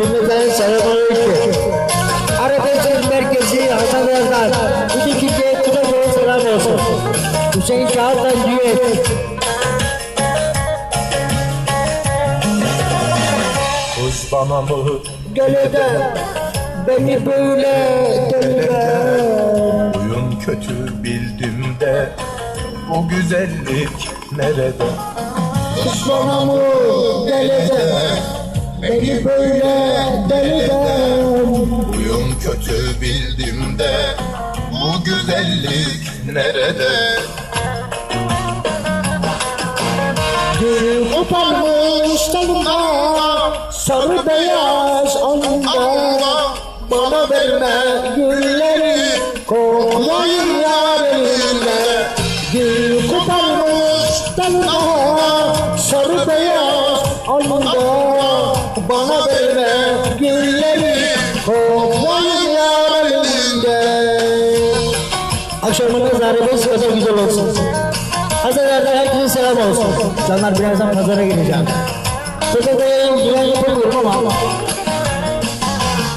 Cümleten selamünaleyküm. Arabesinin merkezi Hasan Yazdan. Bu dikildiği kulağına selam olsun. Hüseyin Kağıt'tan düet. Kız bana mı Geleden beni böyle deliden. Oyun kötü bildim de Bu güzellik nerede Bana mı deliden beni böyle bildim de Bu güzellik nerede? Gül koparmış dalında Sarı beyaz alnında Bana verme gülleri Koklayın yar elinde. Gül koparmış dalında Sarı beyaz alnında Bana verme gülleri Koklayın Akşamınız arabes ya da güzel olsun. Hazırlarda herkese selam olsun. Canlar birazdan pazara geleceğim. Pazarda güven yapamıyorum ama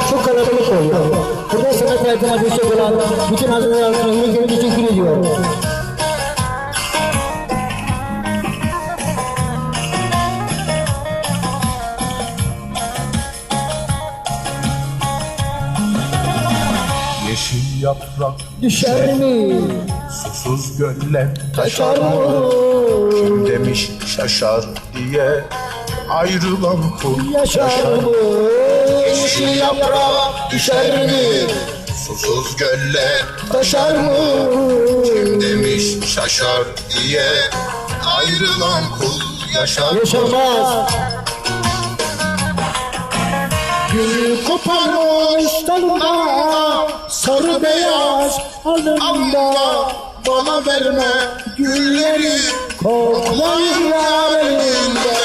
çok kalabalık oluyor. Burada sanat hayatıma destek olan bütün hazırlarına yürekten teşekkür ediyorum. Yaprak Düşer mi? susuz gölle Taşar mı? Kim demiş şaşar diye Ayrılan kul Yaşar mı? Yeşil yaprak düşer mi? Susuz gölle Taşar mı? Kim demiş şaşar diye Ayrılan kul yaşar Yaşamaz. Gül koparmış dalında Sarı beyaz alnında Bana verme gülleri. Koklayın yar elinde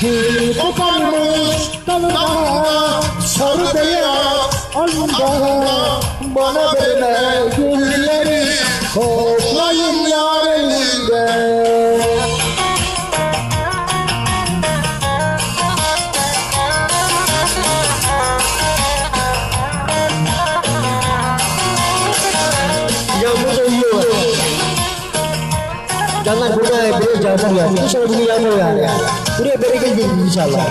Gül koparmış dalında Sarı beyaz alnında Bana verme gülleri. Koklayın yar elinde Canlar burada biraz yağmur yağıyor. İnşallah bugün yağmur yağar yani. Buraya bereket gelir inşallah.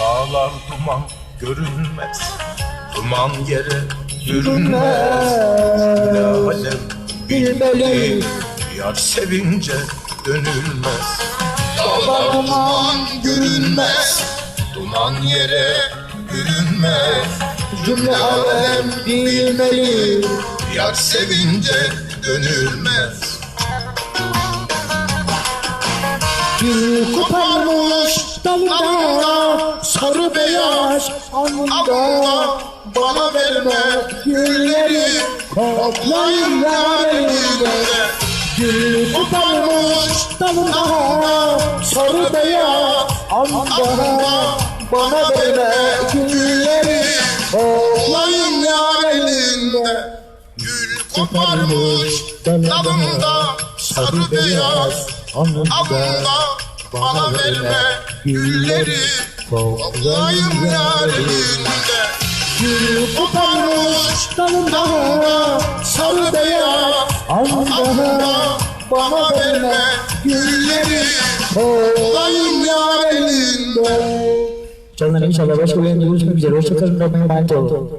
Dağlar duman görünmez Duman yere sürünmez Ne alem Bilmeli. Yar sevince dönülmez Dağlar duman görünmez Duman yere bürünmez Cümle alem bilmeli. Yar sevince dönülmez Gül koparmış dalında sarı beyaz alnında bana verme gülleri koklayın yar elinde. Gül koparmış dalında sarı beyaz alnında bana verme gülleri koklayın yar elinde. Gül koparmış dalında sarı beyaz alnında bana verme gülleri koklayın yar elinde Gül koparmış dalında sarı beyaz alnında bana verme gülleri elinde. Canlar inşallah başka bir görüşmek üzere. Hoşçakalın. Rabbim emanet olun.